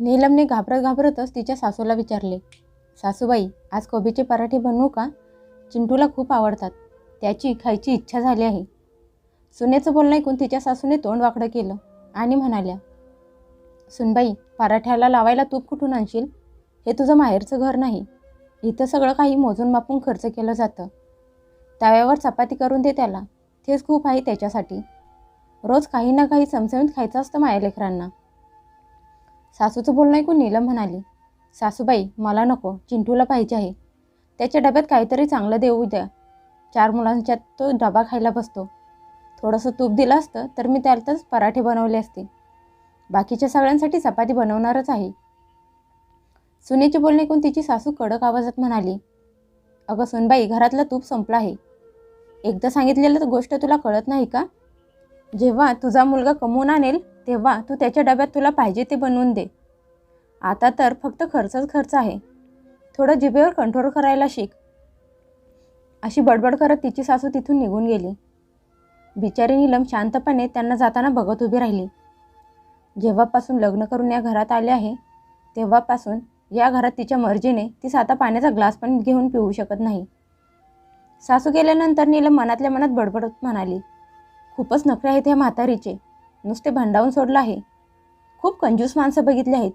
नीलमने घाबरत घाबरतच तिच्या सासूला विचारले सासूबाई आज कोबीचे पराठे बनवू का? चिंटूला खूप आवडतात. त्याची खायची इच्छा झाली आहे. सुनेचं बोलणं ऐकून तिच्या सासूने तोंड वाकडं केलं आणि म्हणाल्या सुनबाई पराठ्याला लावायला तूप कुठून आणशील? हे तुझं माहेरचं घर नाही. इथं सगळं काही मोजून मापून खर्च केलं जातं. तव्यावर चपाती करून दे त्याला. तेच खूप आहे त्याच्यासाठी. रोज काही ना काही चमचमीत खायचं असतं माया लेकरांना सासूचं बोलणं ऐकून नीलम म्हणाली सासूबाई मला नको चिंटूला पाहिजे आहे. त्याच्या डब्यात काहीतरी चांगलं देऊ द्या. चार मुलांच्यात तो डबा खायला बसतो. थोडंसं तूप दिलं असतं तर मी त्यातच पराठे बनवले असते. बाकीच्या सगळ्यांसाठी चपाती बनवणारच आहे. सुनेचे बोलणे ऐकून तिची सासू कडक आवाजात म्हणाली अगं सुनबाई घरातलं तूप संपलं आहे. एकदा सांगितलेलं तर गोष्ट तुला कळत नाही का? जेव्हा तुझा मुलगा कमवून आणेल तेव्हा तू त्याच्या डब्यात तुला पाहिजे ते बनवून दे. आता तर फक्त खर्चच खर्च आहे. थोडं जिभेवर कंट्रोल करायला शिक. अशी बडबड करत तिची सासू तिथून निघून गेली. बिचारी नीलम शांतपणे त्यांना जाताना बघत उभी राहिली. जेव्हापासून लग्न करून या घरात आले आहे तेव्हापासून या घरात तिच्या मर्जीने ती साता पाण्याचा ग्लास पण घेऊन पिऊ शकत नाही. सासू गेल्यानंतर नीलम मनातल्या मनात बडबडत म्हणाली खूपच नखरे आहेत ह्या म्हातारीचे. नुसते भांडावून सोडलं आहे. खूप कंजूस माणसं बघितली आहेत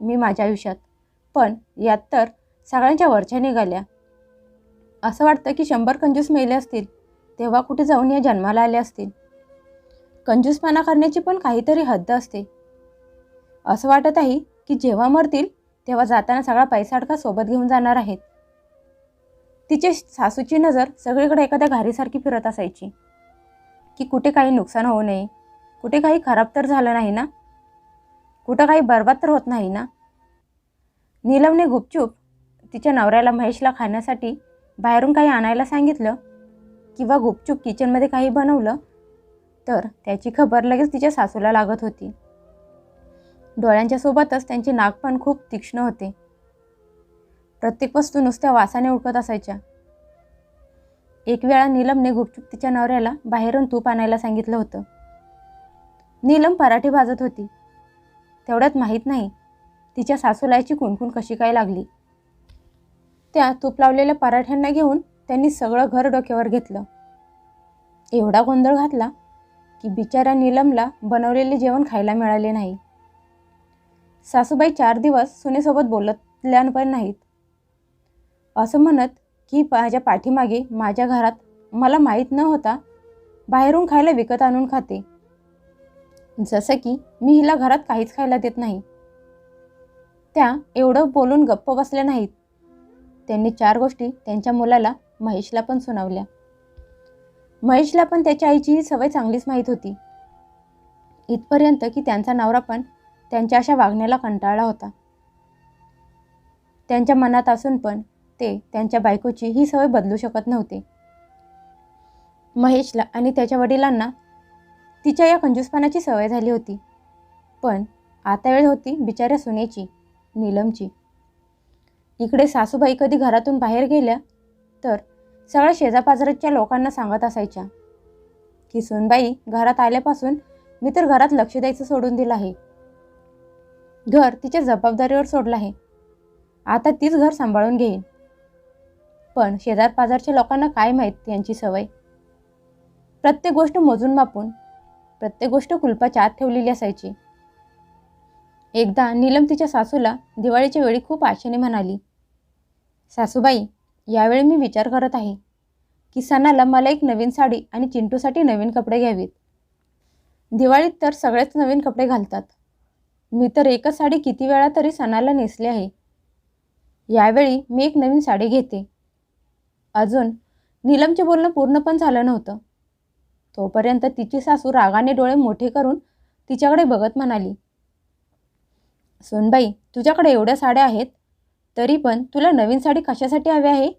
मी माझ्या आयुष्यात. पण यात तर सगळ्यांच्या वरच्या निघाल्या. असं वाटतं की शंभर कंजूस मेले असतील तेव्हा कुठे जाऊन या जन्माला आले असतील? कंजूसपणा करण्याची पण काहीतरी हद्द असते. असं वाटत आहे की जेव्हा मरतील तेव्हा जाताना सगळा पैसा अडका सोबत घेऊन जाणार आहेत. तिचे सासूची नजर सगळीकडे एखाद्या घारीसारखी फिरत असायची की कुठे काही नुकसान होऊ नये कुठे काही खराब तर झालं नाही ना? कुठं काही बरबाद तर होत नाही ना? नीलमने गुपचूप तिच्या नवऱ्याला महेशला खाण्यासाठी बाहेरून काही आणायला सांगितलं? किंवा गुपचूप किचनमध्ये काही बनवलं? तर त्याची खबर लगेच तिच्या सासूला लागत होती. डोळ्यांच्या सोबतच त्यांचे नाक पण खूप तीक्ष्ण होते. प्रत्येक वस्तू नुसत्या वासाने उडकत असायच्या. एक वेळा नीलमने गुपचूप तिच्या नवऱ्याला बाहेरून तूप आणायला सांगितलं होतं. नीलम पराठे भाजत होती. तेवढ्यात माहीत नाही तिच्या सासूलायची कुणकुण कशी काय लागली. त्या तूप लावलेल्या पराठ्यांना घेऊन त्यांनी सगळं घर डोक्यावर घेतलं. एवढा गोंधळ घातला की बिचाऱ्या नीलमला बनवलेले जेवण खायला मिळाले नाही. सासूबाई चार दिवस सुनेसोबत बोलतल्या पण नाहीत. असं म्हणत की माझ्या पाठीमागे माझ्या घरात मला माहीत न होता बाहेरून खायला विकत आणून खाते. जसं की मी हिला घरात काहीच खायला देत नाही. त्या एवढं बोलून गप्प बसल्या नाहीत. त्यांनी चार गोष्टी त्यांच्या मुलाला महेशला पण सुनावल्या. महेशला पण त्याच्या आईची ही सवय चांगलीच माहीत होती. इथपर्यंत की त्यांचा नवरा पण त्यांच्या अशा वागण्याला कंटाळला होता. त्यांच्या मनात असून पण ते त्यांच्या बायकोची ही सवय बदलू शकत नव्हते. महेशला आणि त्याच्या वडिलांना तिच्या या कंजूसपणाची सवय झाली होती. पण आता वेळ होती बिचाऱ्या सुनेची नीलमची. इकडे सासूबाई कधी घरातून बाहेर गेल्या तर सगळ्या शेजापाजाराच्या लोकांना सांगत असायच्या की सुनबाई घरात आल्यापासून मी तर घरात लक्ष द्यायचं सोडून दिलं आहे. घर तिच्या जबाबदारीवर सोडलं आहे. आता तीच घर सांभाळून घेईन. पण शेजारपाजारच्या लोकांना काय माहीत यांची सवय? प्रत्येक गोष्ट मोजून मापून प्रत्येक गोष्ट कुलपाच्या आत ठेवलेली असायची. एकदा नीलम तिच्या सासूला दिवाळीच्या वेळी खूप आशेने म्हणाली सासूबाई यावेळी मी विचार करत आहे की सणाला मला एक नवीन साडी आणि चिंटूसाठी नवीन कपडे घ्यावीत. दिवाळीत तर सगळेच नवीन कपडे घालतात. मी तर एकच साडी किती वेळा तरी सणाला नेसली आहे. यावेळी मी एक नवीन साडी घेते. अजून नीलमचे बोलणं पूर्ण पण झालं नव्हतं. तोपर्यंत तिची सासू रागाने डोळे मोठे करून तिच्याकडे बघत म्हणाली सोनबाई तुझ्याकडे एवढ्या साड्या आहेत तरी पण तुला नवीन साडी कशासाठी हवी आहे?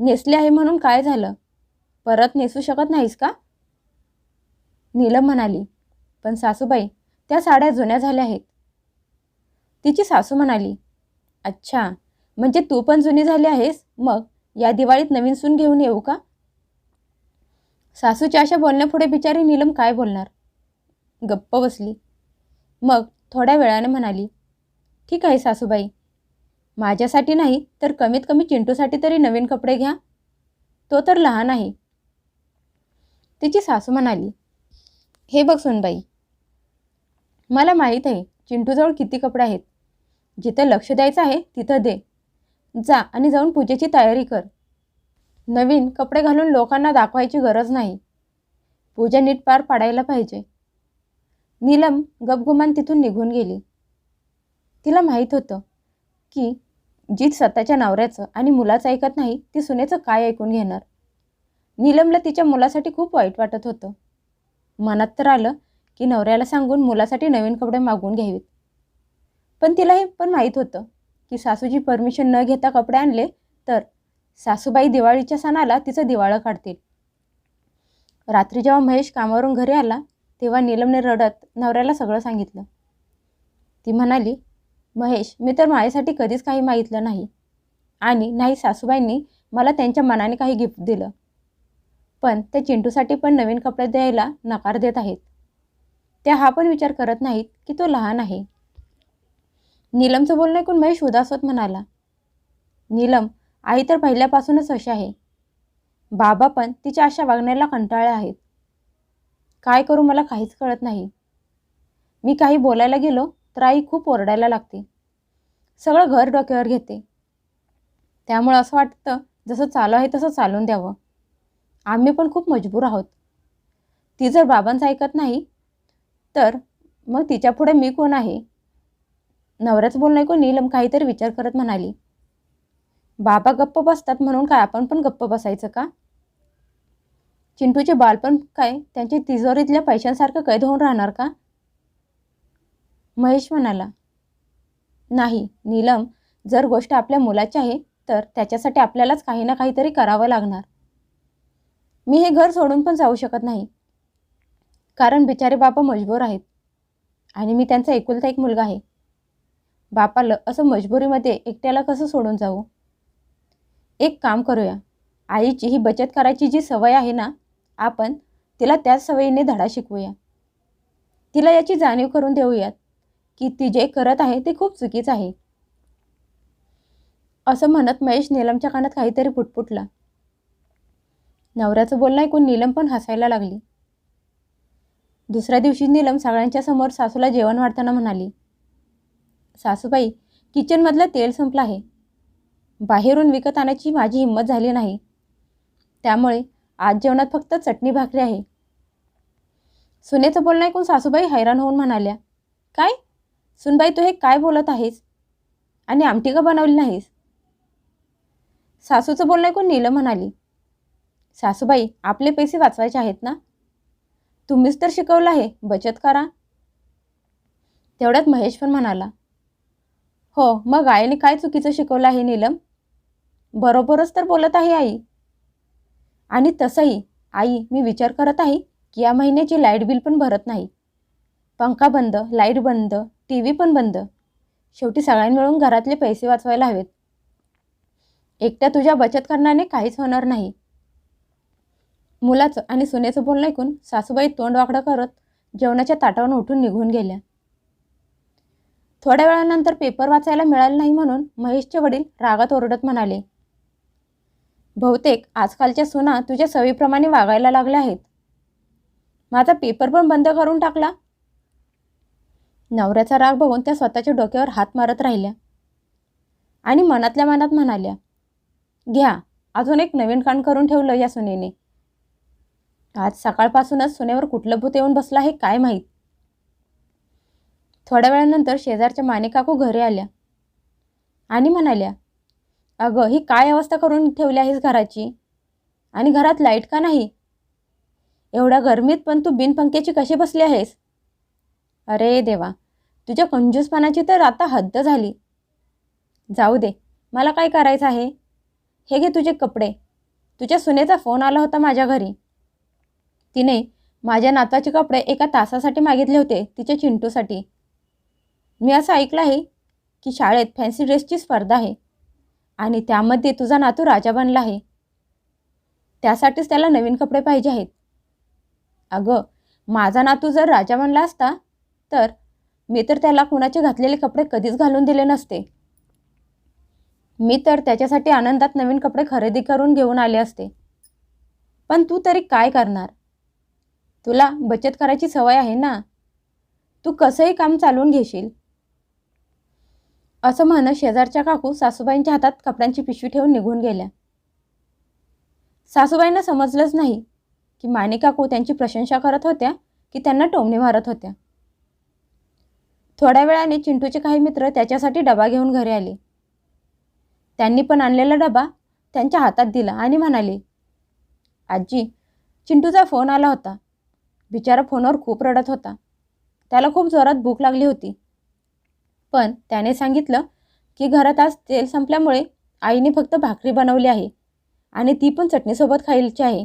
नेसली आहे म्हणून काय झालं? परत नेसू शकत नाहीस का? नीलम म्हणाली पण सासूबाई त्या साड्या जुन्या झाल्या आहेत. तिची सासू म्हणाली अच्छा म्हणजे तू पण जुनी झाली आहेस? मग या दिवाळीत नवीन सून घेऊन येऊ का? सासूच्या अशा बोलण्यापुढे बिचारी नीलम काय बोलणार? गप्प बसली. मग थोड्या वेळाने म्हणाली ठीक आहे सासूबाई. माझ्यासाठी नाही तर कमीत कमी चिंटूसाठी तरी नवीन कपडे घ्या. तो तर लहान आहे. तिची सासू म्हणाली हे बघ सुनबाई मला माहीत आहे चिंटूजवळ किती कपडे आहेत. जिथं लक्ष द्यायचं आहे तिथं दे. जा आणि जाऊन पूजेची तयारी कर. नवीन कपडे घालून लोकांना दाखवायची गरज नाही. पूजा नीट पार पाडायला पाहिजे. नीलम गपगुमान तिथून निघून गेली. तिला माहीत होतं की जी स्वतःच्या नवऱ्याचं आणि मुलाचं ऐकत नाही ती सुनेचं काय ऐकून घेणार? नीलमला तिच्या मुलासाठी खूप वाईट वाटत होतं. मनात तर आलं की नवऱ्याला सांगून मुलासाठी नवीन कपडे मागवून घ्यावीत. पण तिला हे पण माहीत होतं की सासूची परमिशन न घेता कपडे आणले तर सासूबाई दिवाळीच्या सणाला तिचं दिवाळं काढतील. रात्री जेव्हा महेश कामावरून घरी आला तेव्हा नीलमने रडत नवऱ्याला सगळं सांगितलं. ती म्हणाली महेश मी तर माझ्यासाठी कधीच काही मागितलं नाही आणि नाही सासूबाईंनी मला त्यांच्या मनाने काही गिफ्ट दिलं. पण ते चिंटूसाठी पण नवीन कपडे द्यायला नकार देत आहेत. त्या हा पण विचार करत नाहीत की तो लहान आहे. नीलमचं बोलणं ऐकून महेश उदास होत म्हणाला नीलम आई तर पहिल्यापासूनच अशी आहे. बाबा पण तिच्या अशा वागण्याला कंटाळ्या आहेत. काय करू मला काहीच कळत नाही. मी काही बोलायला गेलो तर आई खूप ओरडायला लागते. सगळं घर डोक्यावर घेते. त्यामुळं असं वाटतं जसं चालू आहे तसं चालून द्यावं. आम्ही पण खूप मजबूर आहोत. ती जर बाबांचं ऐकत नाही तर मग तिच्यापुढे मी कोण आहे? नवऱ्याचं बोलणं ऐकून नीलम काहीतरी विचार करत म्हणाली. बाबा गप्प बसतात म्हणून काय? आपण पण गप्प बसायचं का? चिंटूचे बालपण काय? त्यांच्या तिजोरीतल्या पैशांसारखं कैद होऊन राहणार का? महेश म्हणाला नाही नीलम जर गोष्ट आपल्या मुलाची आहे तर त्याच्यासाठी आपल्यालाच काही ना काहीतरी करावं लागणार. मी हे घर सोडून पण जाऊ शकत नाही. कारण बिचारे बापा मजबूर आहेत आणि मी त्यांचा एकुलता एक मुलगा आहे. बापाला असं मजबुरीमध्ये एकट्याला कसं सोडून जाऊ? एक काम करूया. आईची ही बचत करायची जी सवय आहे ना आपण तिला त्याच सवयीने धडा शिकवूया. तिला याची जाणीव करून देऊयात की ती जे करत आहे ते खूप चुकीचं आहे. असं म्हणत महेश नीलमच्या कानात काहीतरी पुटपुटला. नवऱ्याचं बोलणं ऐकून नीलम पण हसायला लागली. दुसऱ्या दिवशी नीलम सगळ्यांच्या समोर सासूला जेवण वाढताना म्हणाली सासूबाई किचनमधलं तेल संपलं आहे. बाहेरून विकत आणायची माझी हिंमत झाली नाही. त्यामुळे आज जेवणात फक्त चटणी भाकरी आहे. सुनेचं बोलणं ऐकून सासूबाई हैराण होऊन म्हणाल्या काय? सुनबाई तू हे काय बोलत आहेस? आणि आमटी का बनवली नाहीस? सासूचं बोलणं ऐकून नीलम म्हणाली सासूबाई आपले पैसे वाचवायचे आहेत ना? तुम्हीच तर शिकवलं आहे बचत करा. तेवढ्यात महेश पण म्हणाला हो मग आईने काय चुकीचं शिकवलं आहे नीलम? बरोबरच तर बोलत आहे आई. आणि तसंही आई मी विचार करत आहे की या महिन्याची लाइट बिल पण भरत नाही. पंखा बंद लाइट बंद टी व्ही पण बंद. शेवटी सगळ्यांनी मिळून घरातले पैसे वाचवायला हवेत. एकट्या तुझ्या बचत करण्याने काहीच होणार नाही. मुलाचं आणि सुनेचं बोलणं ऐकून सासूबाई तोंड वाकडं करत जेवणाच्या ताटावरून उठून निघून गेल्या. थोड्या वेळानंतर पेपर वाचायला मिळालं नाही म्हणून महेशचे वडील रागात ओरडत म्हणाले बहुतेक आजकालच्या सुना तुझ्या सवयीप्रमाणे वागायला लागल्या आहेत. माझा पेपर पण बंद करून टाकला. नवऱ्याचा राग बघून त्या स्वतःच्या डोक्यावर हात मारत राहिल्या. आणि मनातल्या मनात म्हणाल्या घ्या अजून एक नवीन कांड करून ठेवलं या सुनेने. आज सकाळपासूनच सुनेवर कुठलं भूत येऊन बसला हे काय माहीत? थोड्या वेळानंतर शेजारच्या माने काकू घरी आल्या आणि म्हणाल्या अगं ही काय अवस्था करून ठेवली आहेस घराची? आणि घरात लाइट का नाही? एवढ्या गरमीत पण तू बिनपंख्याची कशी बसली आहेस? अरे देवा तुझ्या कंजूसपणाची तर आता हद्द झाली. जाऊ दे मला काय करायचं आहे? हे घे तुझे कपडे. तुझ्या सुनेचा फोन आला होता माझ्या घरी. तिने माझ्या नातवाचे कपडे एका तासासाठी मागितले होते तिच्या चिंटूसाठी. मी असं ऐकलं आहे की शाळेत फॅन्सी ड्रेसची स्पर्धा आहे. आणि त्यामध्ये तुझा नातू राजा बनला आहे. त्यासाठीच त्याला नवीन कपडे पाहिजे आहेत. अगं माझा नातू जर राजा बनला असता तर मी तर त्याला कुणाचे घातलेले कपडे कधीच घालून दिले नसते. मी तर त्याच्यासाठी आनंदात नवीन कपडे खरेदी करून घेऊन आले असते. पण तू तरी काय करणार? तुला बचत करायची सवय आहे ना? तू कसंही काम चालवून घेशील. असं म्हणत शेजारच्या काकू सासूबाईंच्या हातात कपड्यांची पिशवी ठेवून निघून गेल्या. सासूबाईंना समजलंच नाही की माने काकू त्यांची प्रशंसा करत होत्या की त्यांना टोमणे मारत होत्या. थोड्या वेळाने चिंटूचे काही मित्र त्याच्यासाठी डबा घेऊन घरी आले. त्यांनी पण आणलेला डबा त्यांच्या हातात दिला आणि म्हणाले आजी चिंटूचा फोन आला होता. बिचारा फोनवर खूप रडत होता. त्याला खूप जोरात भूक लागली होती. पण त्याने सांगितलं की घरात आज तेल संपल्यामुळे आईने फक्त भाकरी बनवली आहे आणि ती पण चटणीसोबत खायची आहे.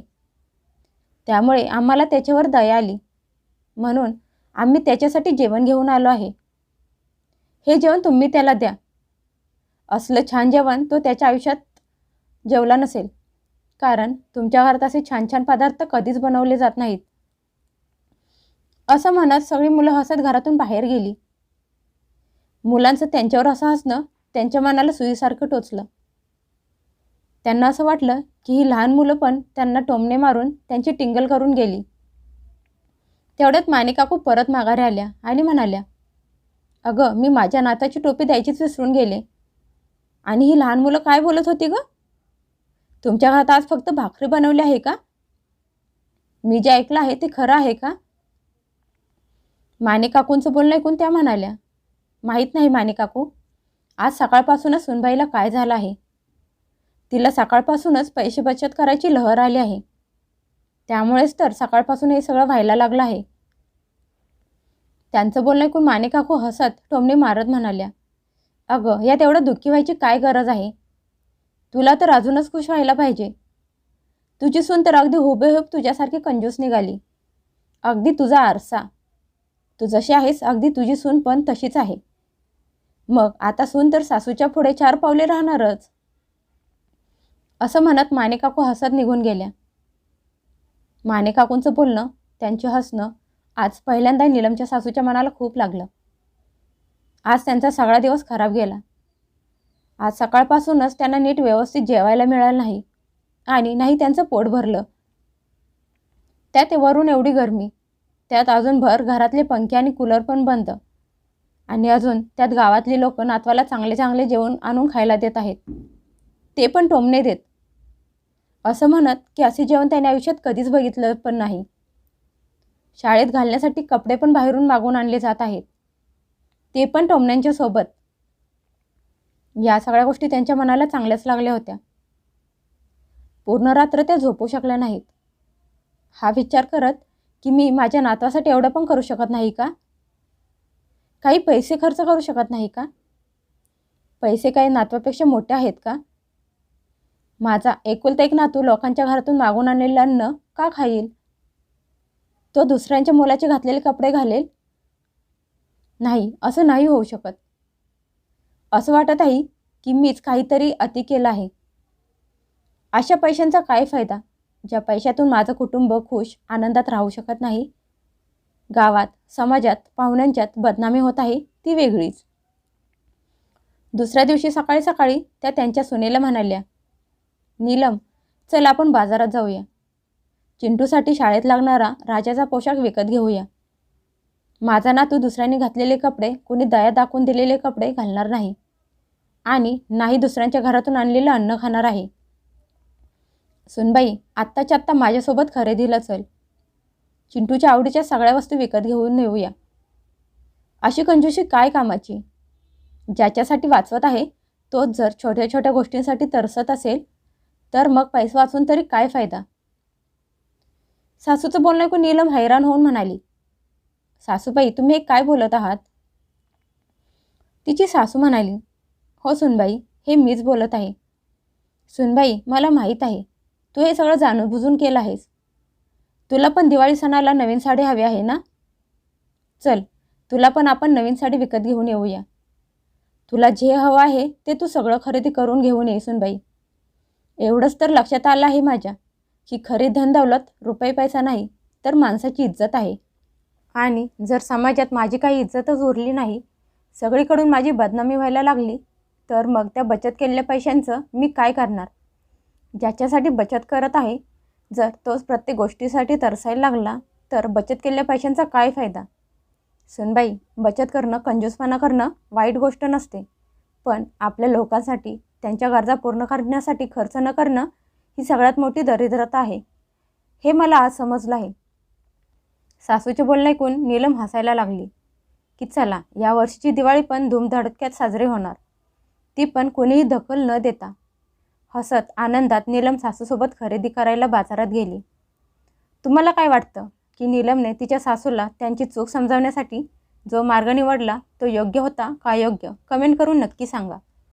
त्यामुळे आम्हाला त्याच्यावर दया आली. म्हणून आम्ही त्याच्यासाठी जेवण घेऊन आलो आहे. हे जेवण तुम्ही त्याला द्या. असलं छान जेवण तो त्याच्या आयुष्यात जेवला नसेल. कारण तुमच्या घरात असे छान छान पदार्थ कधीच बनवले जात नाहीत. असं म्हणत सगळी मुलं हसत घरातून बाहेर गेली. मुलांचं त्यांच्यावर असं हसणं त्यांच्या मनाला सुईसारखं टोचलं. त्यांना असं वाटलं की ही लहान मुलं पण त्यांना टोमणे मारून त्यांची टिंगल करून गेली. तेवढ्यात माणिकाकू परत माघारी आल्या आणि म्हणाल्या अगं मी माझ्या नाताची टोपी द्यायचीच विसरून गेले. आणि ही लहान मुलं काय बोलत होती ग? तुमच्या घरात आज फक्त भाकरी बनवली आहे का? मी जे ऐकलं आहे ते खरं आहे का? माने काकूंचं बोलणं ऐकून त्या म्हणाल्या माहीत नाही माने काकू. आज सकाळपासूनच सुनबाईला काय झालं आहे? तिला सकाळपासूनच पैसे बचत करायची लहर आली आहे. त्यामुळेच तर सकाळपासून हे सगळं व्हायला लागलं आहे. त्यांचं बोलणं ऐकून माने काकू हसत टोमणे मारत म्हणाल्या अगं यात एवढं दुःखी व्हायची काय गरज आहे? तुला तर अजूनच खुश व्हायला पाहिजे. तुझी सून तर अगदी हुबेहूब तुझ्यासारखी कंजूस निघाली. अगदी तुझा आरसा. तू जशी आहेस अगदी तुझी सून पण तशीच आहे. मग आता सून तर सासूच्या पुढे चार पावले राहणारच. असं म्हणत मानेकाकू हसत निघून गेल्या. मानेकाकूंचं बोलणं त्यांचे हसणं आज पहिल्यांदा नीलमच्या सासूच्या मनाला खूप लागलं. आज त्यांचा सगळा दिवस खराब गेला. आज सकाळपासूनच त्यांना नीट व्यवस्थित जेवायला मिळालं नाही आणि नाही त्यांचं पोट भरलं. त्यात वरून एवढी गरमी त्यात अजून भर घरातले पंखे आणि कूलर पण बंद. आणि अजून त्यात गावातली लोक नातवाला चांगले चांगले जेवण आणून खायला देत आहेत. ते पण टोमणे देत. असं म्हणत की असे जेवण त्याने आयुष्यात कधीच बघितलं पण नाही. शाळेत घालण्यासाठी कपडे पण बाहेरून मागून आणले जात आहेत. ते पण टोमण्यांच्या सोबत. या सगळ्या गोष्टी त्यांच्या मनाला चांगल्याच लागल्या होत्या. पूर्ण रात्र त्या झोपू शकल्या नाहीत. हा विचार करत की मी माझ्या नातवासाठी एवढं पण करू शकत नाही का? काही पैसे खर्च करू शकत नाही का? पैसे काही नातवापेक्षा मोठे आहेत का? माझा एकुलता एक नातू लोकांच्या घरातून मागून आणलेलं अन्न का खाईल? तो दुसऱ्यांच्या मुलाचे घातलेले कपडे घालेल? नाही असं नाही होऊ शकत. असं वाटत आहे की मीच काहीतरी अति केलं आहे. अशा पैशांचा काय फायदा? ज्या पैशातून माझं कुटुंब खुश आनंदात राहू शकत नाही गावात समाजात पाहुण्यांच्यात बदनामी होत आहे ती वेगळीच. दुसऱ्या दिवशी सकाळी सकाळी त्या त्यांच्या सुनेला म्हणाल्या नीलम चल आपण बाजारात जाऊया. चिंटूसाठी शाळेत लागणारा राजाचा पोशाख विकत घेऊया. माझा नातू दुसऱ्यांनी घातलेले कपडे कोणी दया दाखवून दिलेले कपडे घालणार नाही आणि नाही दुसऱ्यांच्या घरातून आणलेलं अन्न खाणार आहे. सुनबाई आत्ताच्या आत्ता माझ्यासोबत खरेदीला चल. चिंटूच्या आवडीच्या सगळ्या वस्तू विकत घेऊन नेऊया. अशी कंजूशी काय कामाची? ज्याच्यासाठी वाचवत आहे तोच जर छोट्या छोट्या गोष्टींसाठी तरसत असेल तर मग पैसे वाचून तरी काय फायदा? सासूचं बोलणं ऐकून नीलम हैराण होऊन म्हणाली सासूबाई तुम्ही एक काय बोलत आहात? तिची सासू म्हणाली हो सुनबाई हे मीच बोलत आहे. सुनबाई मला माहीत आहे तू हे सगळं जाणून बुजून केलं आहेस. तुला पण दिवाळी सणाला नवीन साडी हवी आहे ना? चल तुला पण आपण नवीन साडी विकत घेऊन येऊया. तुला जे हवं आहे ते तू सगळं खरेदी करून घेऊन ये सुनबाई. एवढंच तर लक्षात आलं आहे माझ्या की खरी धन दौलत रुपये पैसा नाही तर माणसाची इज्जत आहे. आणि जर समाजात माझी काही इज्जतच उरली नाही सगळीकडून माझी बदनामी व्हायला लागली तर मग त्या बचत केलेल्या पैशांचं मी काय करणार? ज्याच्यासाठी बचत करत आहे जर तोच प्रत्येक गोष्टीसाठी तरसायला लागला तर बचत केलेल्या पैशांचा काय फायदा? सुनबाई बचत करणं कंजूसपणा करणं वाईट गोष्ट नसते. पण आपल्या लोकांसाठी त्यांच्या गरजा पूर्ण करण्यासाठी खर्च न करणं ही सगळ्यात मोठी दरिद्रता आहे. हे मला आज समजलं आहे. सासूचे बोलणे ऐकून नीलम हसायला लागली. की चला या वर्षीची दिवाळी पण धूमधडक्यात साजरी होणार. ती पण कोणीही दखल न देता. हसत आनंदात नीलम सासूसोबत खरेदी करायला बाजारात गेली. तुम्हाला काय वाटतं की नीलमने तिच्या सासूला त्यांची चूक समजावण्यासाठी जो मार्ग निवडला तो योग्य होता का योग्य कमेंट करून नक्की सांगा.